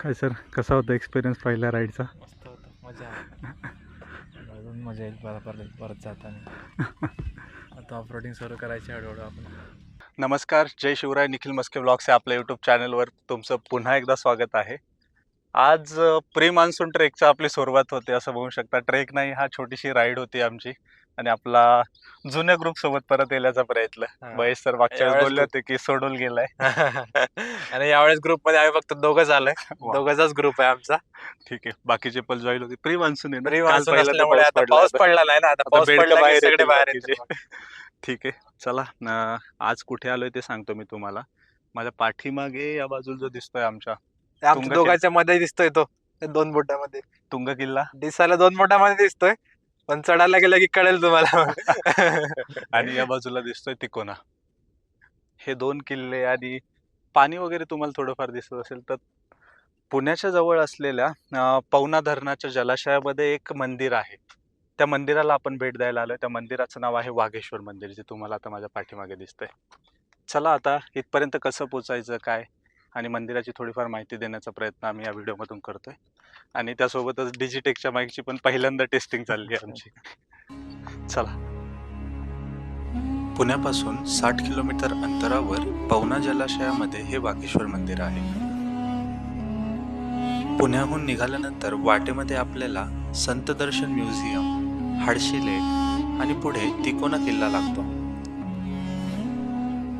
काय सर? कसा होता एक्सपिरियन्स पहिल्या राईडचा मस्त होतं. मजा आली. अजून मजा येईल परत परत परत जाताना. आता ऑफरोडिंग सुरू करायची हळूहळू आपण. नमस्कार. जय शिवराय. निखिल मस्के ब्लॉग्स या आपल्या यूट्यूब चॅनलवर तुमचं पुन्हा एकदा स्वागत आहे. आज प्री मान्सून ट्रेकचा आपली सुरुवात होते असं बघू शकता. ट्रेक नाही हा छोटीशी राईड होती आमची. आणि आपला जुन्या ग्रुप सोबत परत येण्याचा प्रयत्न. महेश सर मागच्या वेळेस बोलले होते की सोडून गेलाय. आणि यावेळेस ग्रुपमध्ये आम्ही फक्त दोघंच आलोय वा. दोघांचाच ग्रुप आहे आमचा. ठीक आहे. बाकीचे पण जॉईन होते. प्री मान्सून आहे? प्री मान्सून असल्यामुळे आता पाऊस. पडला नाही ना? आता पाऊस पडला बाहेर सगळे बाहेर ठीक आहे. चला आज कुठे आलोय ते सांगतो मी तुम्हाला. माझ्या पाठीमागे या बाजूला जो दिसतोय आमच्या. आमच्या तुंग दोघांच्या मध्ये दिसतोय तो त्या दोन बोटामध्ये. तुंग किल्ला? दिसायला दोन बोटामध्ये दिसतोय पण चढायला गेलं की कळेल तुम्हाला आणि या बाजूला दिसतोय तिकोना. हे दोन किल्ले आणि पाणी वगैरे तुम्हाला थोडंफार दिसत असेल तर पुण्याच्या जवळ असलेल्या पवना धरणाच्या जलाशयामध्ये एक मंदिर आहे. त्या मंदिराला आपण भेट द्यायला आलोय. त्या मंदिराचं नाव आहे वाघेश्वर मंदिर जे तुम्हाला आता माझ्या पाठीमागे दिसतंय. चला आता इथपर्यंत कसं पोचायचं काय? आणि मंदिराची थोडीफार माहिती देण्याचा प्रयत्न आम्ही या व्हिडिओमधून करतोय. आणि त्यासोबतच डिजिटेकच्या माईकची पण पहिल्यांदा टेस्टिंग चालली आहे आमची. चला. पुण्यापासून साठ किलोमीटर अंतरावर पवना जलाशयामध्ये हे वाघेश्वर मंदिर आहे. पुण्याहून निघाल्यानंतर वाटेमध्ये आपल्याला संत दर्शन म्युझियम हाडशी लेक आणि पुढे तिकोना किल्ला लागतो.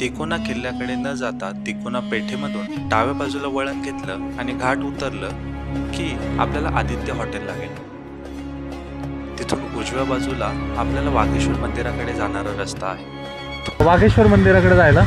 तिकोना किल्ल्याकडे न जाता तिकोना पेठेमधून डाव्या बाजूला वळण घेतलं आणि घाट उतरलं की आपल्याला आदित्य हॉटेल लागेल. तिथून उजव्या बाजूला आपल्याला वाघेश्वर मंदिराकडे जाणारा रस्ता आहे. वाघेश्वर मंदिराकडे जायला?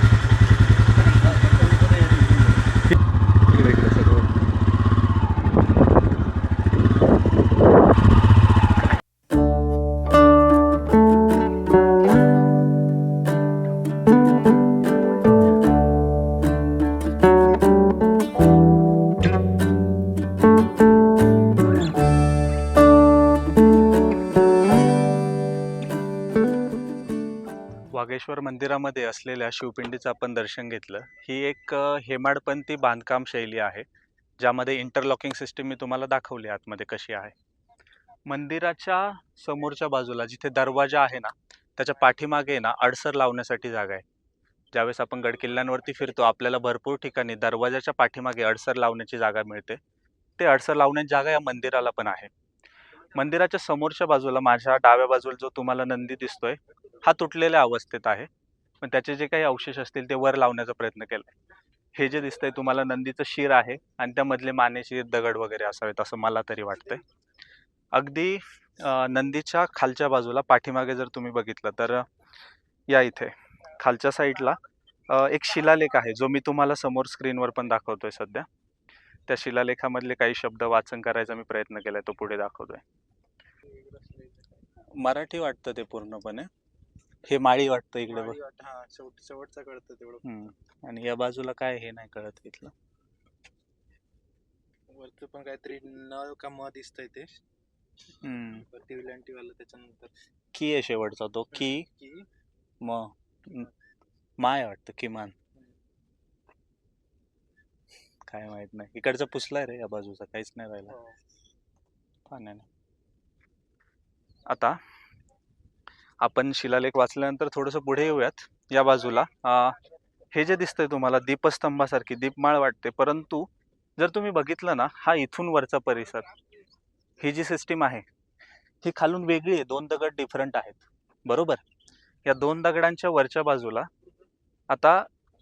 वाघेश्वर मंदिरामध्ये असलेल्या शिवपिंडीचं आपण दर्शन घेतलं. ही एक हेमाडपंथी बांधकाम शैली आहे ज्यामध्ये इंटरलॉकिंग सिस्टीम मी तुम्हाला दाखवली आतमध्ये कशी आहे. मंदिराच्या समोरच्या बाजूला जिथे दरवाजा आहे ना त्याच्या पाठीमागे ना अडसर लावण्यासाठी जागा आहे. ज्यावेळेस आपण गडकिल्ल्यांवरती फिरतो आपल्याला भरपूर ठिकाणी दरवाजाच्या पाठीमागे अडसर लावण्याची जागा मिळते. ते अडसर लावण्याची जागा या मंदिराला पण आहे. मंदिराच्या समोरच्या बाजूला माझ्या डाव्या बाजूला जो तुम्हाला नंदी दिसतोय हा तुटलेल्या अवस्थेत आहे. पण त्याचे जे काही अवशेष असतील ते वर लावण्याचा प्रयत्न केला. हे जे दिसतंय तुम्हाला नंदीचं शिर आहे आणि त्यामधले मानेशी दगड वगैरे असावेत असं मला तरी वाटतंय. अगदी नंदीच्या खालच्या बाजूला पाठीमागे जर तुम्ही बघितलं तर या इथे खालच्या साईडला एक शिलालेख आहे जो मी तुम्हाला समोर स्क्रीनवर पण दाखवतोय सध्या. त्या शिलालेखामधले काही शब्द वाचन करायचा मी प्रयत्न केलाय तो पुढे दाखवतोय. मराठी वाटतं ते पूर्णपणे. हे माळी वाटतं इकडे बघ. हा शेवट शेवटचं कळतं तेवढं. हम्म. आणि या बाजूला काय हे नाही कळत इथलं. वरचं पण काहीतरी न का म दिसतंय ते. हम्म. वरती विलंटी वाला त्याच्यानंतर. की आहे शेवटचा तो की. की. म म- माय वाटतं किमान काय माहीत नाही. इकडचं पुसलाय रे या बाजूचा काहीच नाही राहिला. हो. पाण्याने. आता. आपण शिलालेख वाचल्यानंतर थोडंसं पुढे येऊयात या बाजूला. हे जे दिसतंय तुम्हाला दीपस्तंभासारखी दीपमाळ वाटते. परंतु जर तुम्ही बघितलं ना हा इथून वरचा परिसर ही जी सिस्टीम आहे ही खालून वेगळी आहे. दोन दगड डिफरंट आहेत. बरोबर? या दोन दगडांच्या वरच्या बाजूला आता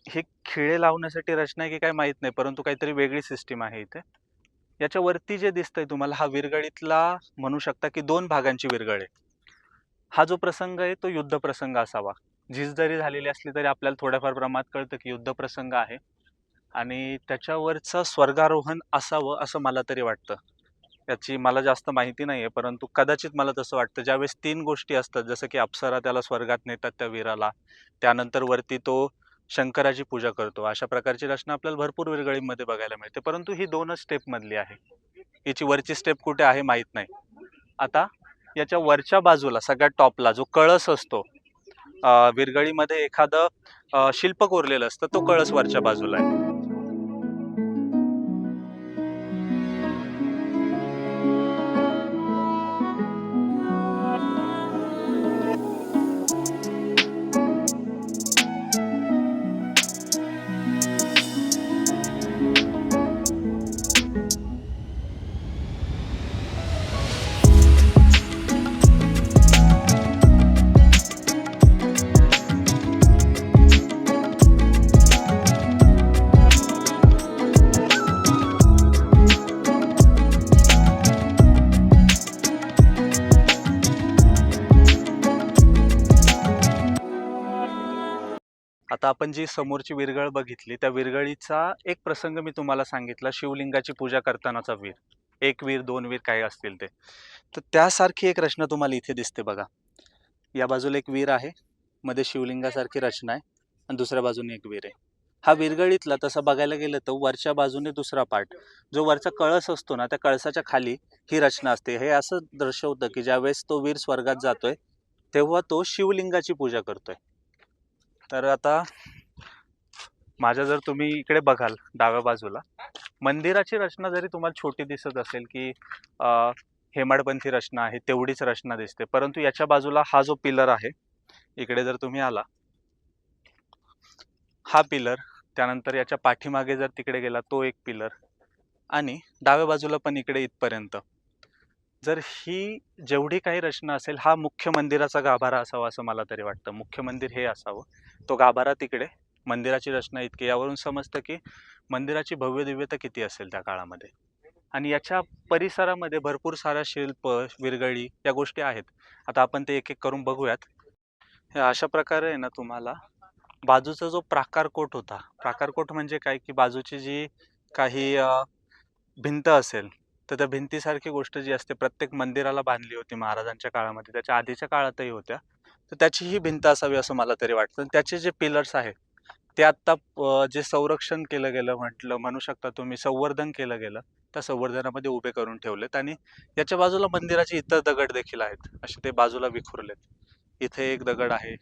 हे खिळे लावण्यासाठी रचना आहे की काय माहीत नाही परंतु काहीतरी वेगळी सिस्टीम आहे इथे. याच्यावरती जे दिसतंय तुम्हाला हा विरगळीतला म्हणू शकता की दोन भागांची विरगळ आहे हा जो प्रसंग आहे तो युद्ध प्रसंग असावा. झीज जरी झालेली असली तरी आपल्याला थोड्याफार प्रमाणात कळतं की युद्ध प्रसंग आहे. आणि त्याच्यावरचं स्वर्गारोहण असावं असं मला तरी वाटतं. याची मला जास्त माहिती नाही आहे परंतु कदाचित मला तसं वाटतं. ज्यावेळेस तीन गोष्टी असतात जसं की अप्सरा त्याला स्वर्गात नेतात त्या वीराला त्यानंतर वरती तो शंकराची पूजा करतो. अशा प्रकारची रचना आपल्याला भरपूर विरगळीमध्ये बघायला मिळते. परंतु ही दोनच स्टेपमधली आहे. याची वरची स्टेप कुठे आहे माहीत नाही. आता याच्या वरच्या बाजूला सगळ्यात टॉपला जो कळस असतो विरगळीमध्ये एखादं शिल्प कोरलेलं असतं तो कळस वरच्या बाजूला आहे. आता आपण जी समोरची विरगळ बघितली त्या विरगळीचा एक प्रसंग मी तुम्हाला सांगितला शिवलिंगाची पूजा करतानाचा वीर. एक वीर दोन वीर काय असतील ते. तर त्यासारखी एक रचना तुम्हाला इथे दिसते बघा. या बाजूला एक वीर आहे मध्ये शिवलिंगासारखी रचना आहे आणि दुसऱ्या बाजूने एक वीर आहे. हा विरगळीतला तसं बघायला गेलं तर वरच्या बाजूने दुसरा पार्ट जो वरचा कळस असतो ना त्या कळसाच्या खाली ही रचना असते. हे असं दर्शवतं की ज्यावेळेस तो वीर स्वर्गात जातोय तेव्हा तो शिवलिंगाची पूजा करतोय. तर आता माझ्या जर तुम्ही इकडे बघाल डाव्या बाजूला मंदिराची रचना जरी तुम्हाला छोटी दिसत असेल की हेमाडपंथी रचना आहे तेवढीच रचना दिसते. परंतु याच्या बाजूला हा जो पिलर आहे इकडे जर तुम्ही आला हा पिलर त्यानंतर याच्या पाठीमागे जर तिकडे गेला तो एक पिलर आणि डाव्या बाजूला पण इकडे इथपर्यंत. जर ही जेवढी काही रचना असेल हा मुख्य मंदिराचा गाभारा असावा असं मला तरी वाटतं. मुख्य मंदिर हे असावं. तो गाभारा तिकडे. मंदिराची रचना इतकी यावरून समजतं की मंदिराची भव्य दिव्यता किती असेल त्या काळामध्ये. आणि याच्या परिसरामध्ये भरपूर साऱ्या शिल्प विरगळी या गोष्टी आहेत. आता आपण ते एक एक करून बघूयात. अशा प्रकारे आहे ना तुम्हाला बाजूचा जो प्राकारकोट होता. प्राकारकोट म्हणजे काय? की बाजूची जी काही भिंत असेल तर त्या भिंतीसारखी गोष्ट जी असते प्रत्येक मंदिराला बांधली होती महाराजांच्या काळामध्ये. त्याच्या आधीच्या काळातही होत्या. तर त्याची ही भिंत असावी असं मला तरी वाटतं. त्याचे जे पिलर्स आहेत ते आत्ता जे संरक्षण केलं गेलं म्हटलं म्हणू शकता तुम्ही संवर्धन केलं गेलं त्या संवर्धनामध्ये उभे करून ठेवलेत. आणि याच्या बाजूला मंदिराचे इतर दगड देखील आहेत असे ते बाजूला विखुरलेत. इथे एक दगड आहे.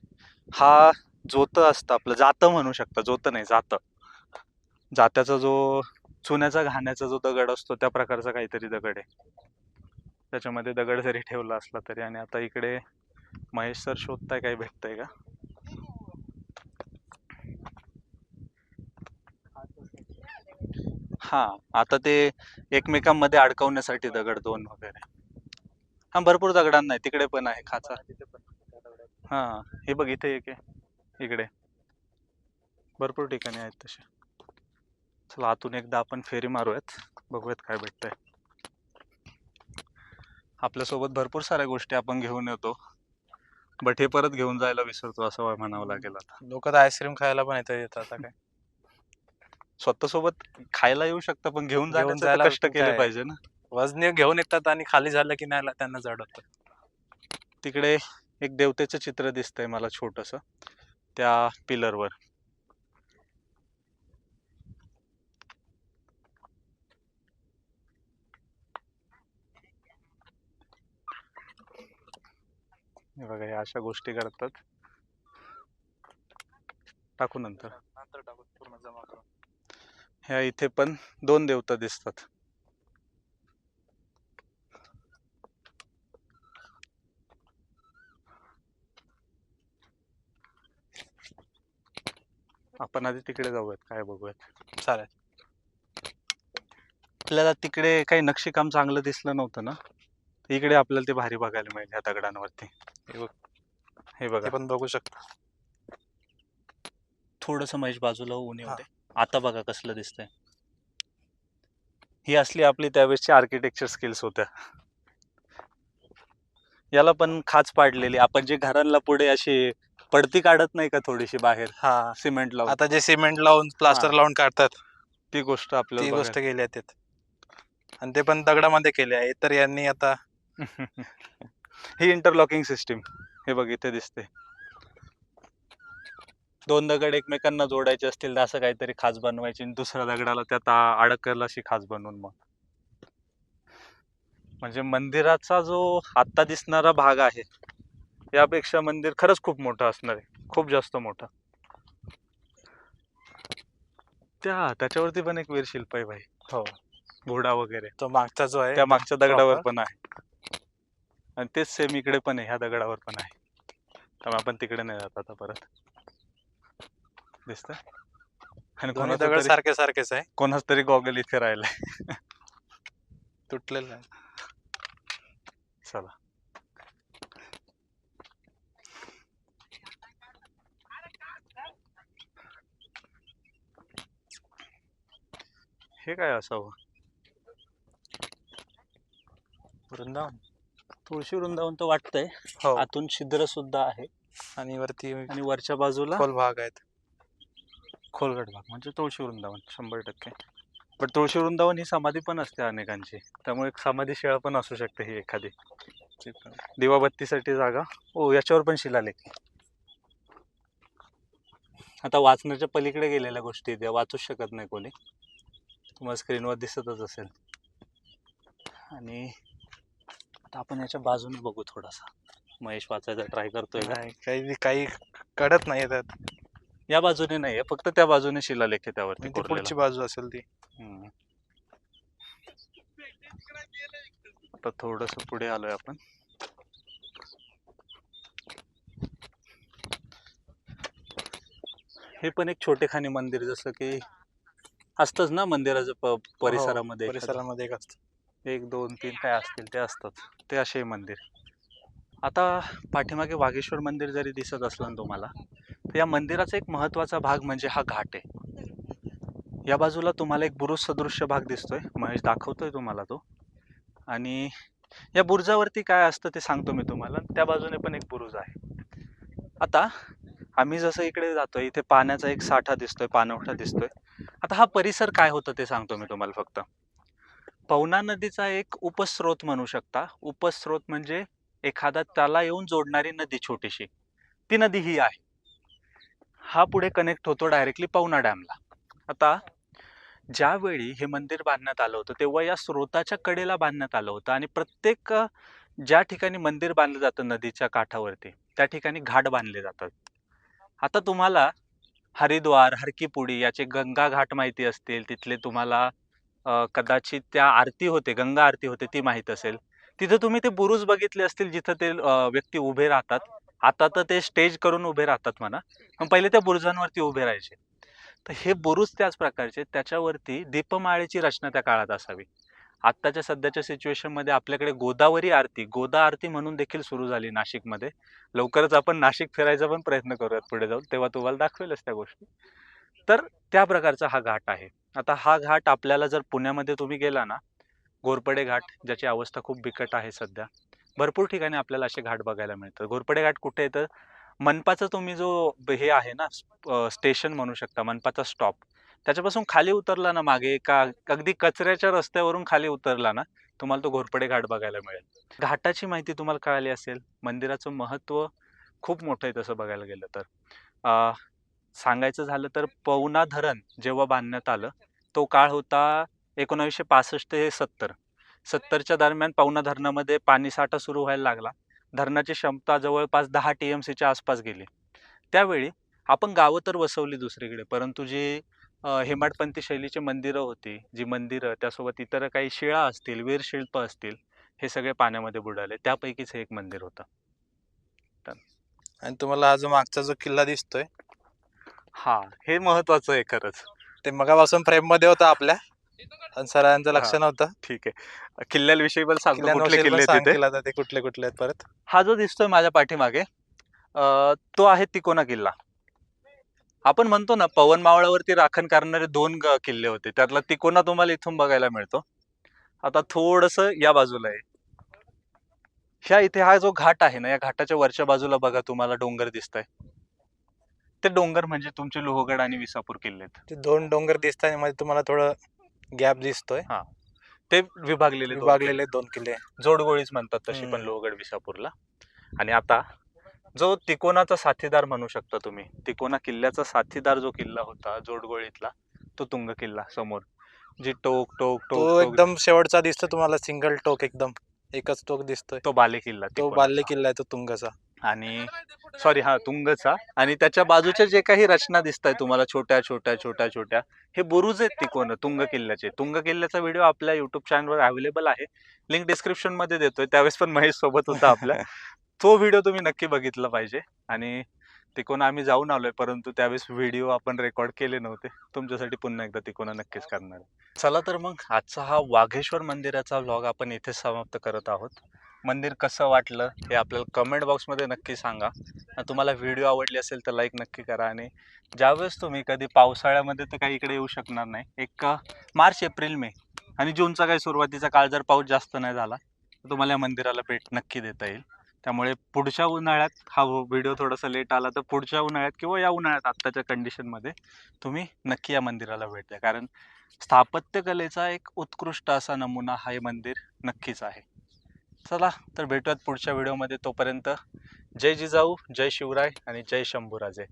हा जोतं असतं आपलं जातं म्हणू शकता. जोतं नाही जातं. जात्याचा जो चुन्याचा घाण्याचा जो दगड असतो त्या प्रकारचा काहीतरी दगड आहे. त्याच्यामध्ये दगड जरी ठेवला असला तरी आणि आता इकडे महेश सर शोधताय काही भेटतंय का? हा आता ते एकमेकांमध्ये अडकवण्यासाठी दगड दोन वगैरे. हा भरपूर दगडांना आहे तिकडे पण आहे खाचा. हा हे बघ इथे एक आहे इकडे. भरपूर ठिकाणी आहेत तसे. चला आतून एकदा आपण फेरी मारूयात बघूयात काय भेटतंय. आपल्यासोबत भरपूर साऱ्या गोष्टी आपण घेऊन येतो. बट हे परत घेऊन जायला विसरतो असं म्हणावं लागेल आता. लोक तर आईस्क्रीम खायला पण येतात येतात आता काय. स्वतःसोबत खायला येऊ शकतं पण घेऊन घेऊन जाण्याचे तर जायला कष्ट केले काय? पाहिजे ना. वजनी घेऊन येतात आणि खाली झालं की नाही त्यांना जड होतं तिकडे एक देवतेचं चित्र दिसतंय मला छोटस. त्या पिलरवर हे बघा या अशा गोष्टी करतात. टाकू नंतर. नंतर टाकू पूर्ण जमा करून. ह्या इथे पण दोन देवता दिसतात. आपण आधी तिकडे जाऊयात काय बघूयात. चालेल. आपल्याला तिकडे काही नक्षीकाम चांगलं दिसलं नव्हतं ना? इकडे आपल्याला ते भारी बघायला मिळेल ह्या दगडांवरती. हे बघ. हे पण बघू शकता. थोडस महेश बाजूला होऊन येऊ. दे. आता बघा कसलं दिसतंय. ही असली आपली त्यावेळेसची आर्किटेक्चर स्किल्स होत्या. याला पण खाच पाडलेली. आपण जे घरांना पुढे अशी पडती काढत नाही का थोडीशी बाहेर? हा. सिमेंट लावून. आता जे सिमेंट लावून प्लास्टर. लावून काढतात. ती गोष्ट ती आपल्याला गोष्ट केली आहे आणि ते पण दगडामध्ये केले आहे. तर यांनी आता ही इंटरलॉकिंग सिस्टीम हे बघ इथे दिसते. दोन दगड एकमेकांना जोडायचे असतील तर असं काहीतरी खाच बनवायची आणि दुसऱ्या दगडाला त्यात अडकल अशी खाच बनवून मग. म्हणजे मंदिराचा जो आता दिसणारा भाग आहे यापेक्षा मंदिर खरंच खूप मोठं असणार आहे. खूप जास्त मोठं. त्या त्याच्यावरती पण एक वीरशिल्प आहे भाई. हो. घोडा वगैरे. तो मागचा जो आहे त्या मागच्या दगडावर. पण आहे. आणि तेच सेम इकडे पण आहे ह्या दगडावर पण आहे. त्यामुळे आपण तिकडे नाही जात आता परत. दिसत आणि दोन्ही कोणाचा दगड तरी सारखे सारखेच आहे. कोणाच तरी गॉगल इथे राहिलाय. तुटलेलं आहे. चला. हे काय असावं? वृंदावन. तुळशी वृंदावन तर वाटतंय. हो. आतून छिद्र सुद्धा आहे. आणि वरती आणि वरच्या बाजूला खोल भाग आहेत. खोलगट भाग म्हणजे तुळशी वृंदावन शंभर टक्के. पण तुळशी वृंदावन ही समाधी पण असते अनेकांची. त्यामुळे एक समाधी शिळा पण असू शकते ही एखादी. दिवाबत्तीसाठी जागा. हो याच्यावर पण शिलालेख. आता वाचण्याच्या पलीकडे गेलेल्या गोष्टी त्या वाचूच शकत नाही कोणी. तुम्हाला स्क्रीनवर दिसतच असेल. आणि आता आपण याच्या बाजूने बघू थोडासा महेश वाचायचा ट्राय करतोय का नाही काही काही कळत नाही त्यात या बाजूने नाहीये फक्त त्या बाजूने शिलालेख आहे त्यावरती ती कोरलेला. पुढची बाजू असेल ती हम्म. आता थोडस पुढे आलोय आपण हे पण एक छोटेखानी मंदिर जसं की असतंच ना मंदिराच्या प- परिसरामध्ये हो, एखादं. परिसरामध्ये एक असतं एक दोन तीन काय असतील ते असतात. ते असे मंदिर. आता पाठीमागे वागेश्वर मंदिर जरी दिसत असलं ना तुम्हाला तर या मंदिराचा एक महत्त्वाचा भाग म्हणजे हा घाट आहे. या बाजूला तुम्हाला एक बुरुज सदृश्य भाग दिसतोय. महेश दाखवतोय तुम्हाला तो. आणि या बुरुजावरती काय असतं ते सांगतो मी तुम्हाला. त्या बाजूने पण एक बुरुज आहे. आता आम्ही जसं इकडे जातोय इथे पाण्याचा एक साठा दिसतोय पाणवठा दिसतोय. आता हा परिसर काय होतं ते सांगतो मी तुम्हाला फक्त. पवना नदीचा एक उपस्रोत म्हणू शकता. उपस्रोत म्हणजे एखादा त्याला येऊन जोडणारी नदी छोटीशी. ती नदी ही आहे. हा पुढे कनेक्ट होतो डायरेक्टली पवना डॅमला आता ज्यावेळी हे मंदिर बांधण्यात आलं होतं तेव्हा या स्रोताच्या कडेला बांधण्यात आलं होतं आणि प्रत्येक ज्या ठिकाणी मंदिर बांधलं जातं नदीच्या काठावरती त्या ठिकाणी घाट बांधले जातात. आता तुम्हाला हरिद्वार हरकीपुडी याचे गंगा घाट माहिती असतील तिथले तुम्हाला अ, कदाचित त्या आरती होते गंगा आरती होते ती माहीत असेल. तिथं तुम्ही ते बुरुज बघितले असतील जिथं ते अ, व्यक्ती उभे राहतात. आता तर ते स्टेज करून उभे राहतात म्हणा. पण पहिले त्या बुरुजांवरती उभे राहायचे. तर हे बुरुज त्याच प्रकारचे त्याच्यावरती दीपमाळेची रचना त्या काळात असावी. आत्ताच्या सध्याच्या सिच्युएशनमध्ये आपल्याकडे गोदावरी आरती गोदा आरती म्हणून देखील सुरू झाली नाशिकमध्ये. लवकरच आपण नाशिक फिरायचा पण प्रयत्न करूयात पुढे जाऊन तेव्हा तुम्हाला दाखवेलच त्या गोष्टी. तर त्या प्रकारचा हा घाट आहे. आता हा घाट आपल्याला जर पुण्यामध्ये तुम्ही गेला ना घोरपडे घाट ज्याची अवस्था खूप बिकट आहे सध्या भरपूर ठिकाणी आपल्याला असे घाट बघायला मिळतात. घोरपडे घाट कुठे आहे तर मनपाचा तुम्ही जो हे आहे ना स्टेशन म्हणू शकता मनपाचा स्टॉप त्याच्यापासून खाली उतरला ना मागे का अगदी कचऱ्याच्या रस्त्यावरून खाली उतरला ना तुम्हाला तो घोरपडे घाट बघायला मिळेल. घाटाची माहिती तुम्हाला कळाली असेल मंदिराचं महत्त्व खूप मोठं आहे तसं बघायला गेलं तर. सांगायचं झालं तर पवना धरण जेव्हा बांधण्यात आलं तो काळ होता एकोणावीसशे पासष्ट ते सत्तर. सत्तरच्या दरम्यान पवना धरणामध्ये पाणीसाठा सुरू व्हायला लागला. धरणाची क्षमता जवळपास दहा टी एम सीच्या आसपास गेली. त्यावेळी आपण गावं तर वसवली दुसरीकडे परंतु जी हेमाडपंथी शैलीची मंदिरं होती जी मंदिरं त्यासोबत इतर काही शिळा असतील वीरशिल्प असतील हे सगळे पाण्यामध्ये बुडाले. त्यापैकीच हे एक मंदिर होतं. आणि तुम्हाला आज मागचा जो किल्ला दिसतोय हा हे महत्वाचं आहे खरंच. ते मगापासून फ्रेममध्ये होता आपल्या. आणि सरांचं लक्ष हा. नव्हतं ठीक आहे. किल्ल्याविषयी पण सांगतो कुठले किल्ले पण आहेत सांग तिथे. केला होता ते कुठले कुठले आहेत परत. हा जो दिसतोय माझ्या पाठीमागे अ, तो आहे तिकोना किल्ला. आपण म्हणतो ना पवन मावळावरती राखण करणारे दोन ग- किल्ले होते. त्यातला तिकोना तुम्हाला इथून बघायला मिळतो. आता थोडस या बाजूला आहे. ह्या इथे हा जो घाट आहे ना या घाटाच्या वरच्या बाजूला बघा तुम्हाला डोंगर दिसत आहे ते डोंगर म्हणजे तुमचे लोहगड आणि विसापूर किल्ले आहेत. ते दोन डोंगर दिसतात मध्ये तुम्हाला थोडं गॅप दिसतोय. ते विभागलेले दोन विभागलेले दोन किल्ले. जोडगोळीच म्हणतात तशी पण हम्म. लोहगड विसापूरला. आणि आता जो तिकोनाचा साथीदार म्हणू शकता तुम्ही. तिकोना किल्ल्याचा साथीदार जो किल्ला होता जोडगोळीतला तो तुंग किल्ला समोर. जी टोक टोक टोक तो टोक एकदम शेवटचा दिसतो तुम्हाला सिंगल टोक एकदम. एकच टोक दिसतोय. तो बाले किल्ला तो. बाल्य किल्ला आहे तो तुंगचा. आणि सॉरी हा तुंगचा. आणि त्याच्या बाजूच्या जे काही रचना दिसत आहे तुम्हाला छोट्या छोट्या छोट्या छोट्या हे बुरुज आहेत तिकोन तुंग किल्ल्याचे. तुंग किल्ल्याचा व्हिडिओ आपल्या युट्यूब चॅनलवर अवेलेबल आहे. लिंक डिस्क्रिप्शनमध्ये देतोय. त्यावेळेस पण महेश सोबत होता आपल्या तो व्हिडिओ तुम्ही नक्की बघितला पाहिजे. आणि तिकोना आम्ही जाऊन आलोय परंतु त्यावेळेस व्हिडिओ आपण रेकॉर्ड केले नव्हते. तुमच्यासाठी पुन्हा एकदा तिकोना नक्कीच करणार. चला तर मग आजचा हा वाघेश्वर मंदिराचा व्लॉग आपण इथे समाप्त करत आहोत. मंदिर कसं वाटलं हे आपल्याला कमेंट बॉक्समध्ये नक्की सांगा. तुम्हाला व्हिडिओ आवडली असेल तर लाईक नक्की करा. आणि ज्यावेळेस तुम्ही कधी पावसाळ्यामध्ये तर काही इकडे येऊ शकणार नाही. एक मार्च एप्रिल मे आणि जूनचा काही सुरुवातीचा काळ जर पाऊस जास्त नाही झाला तर तुम्हाला या मंदिराला भेट नक्की देता येईल. त्यामुळे पुढच्या उन्हाळ्यात हा व्हिडिओ थोडासा लेट आला तर पुढच्या उन्हाळ्यात किंवा या उन्हाळ्यात आत्ताच्या कंडिशनमध्ये तुम्ही नक्की या मंदिराला भेट द्या. कारण स्थापत्यकलेचा एक उत्कृष्ट असा नमुना हे मंदिर नक्कीच आहे. चला तर भेटूयात पुढच्या व्हिडिओमध्ये तोपर्यंत. जय जिजाऊ जय शिवराय आणि जय शंभूराजे.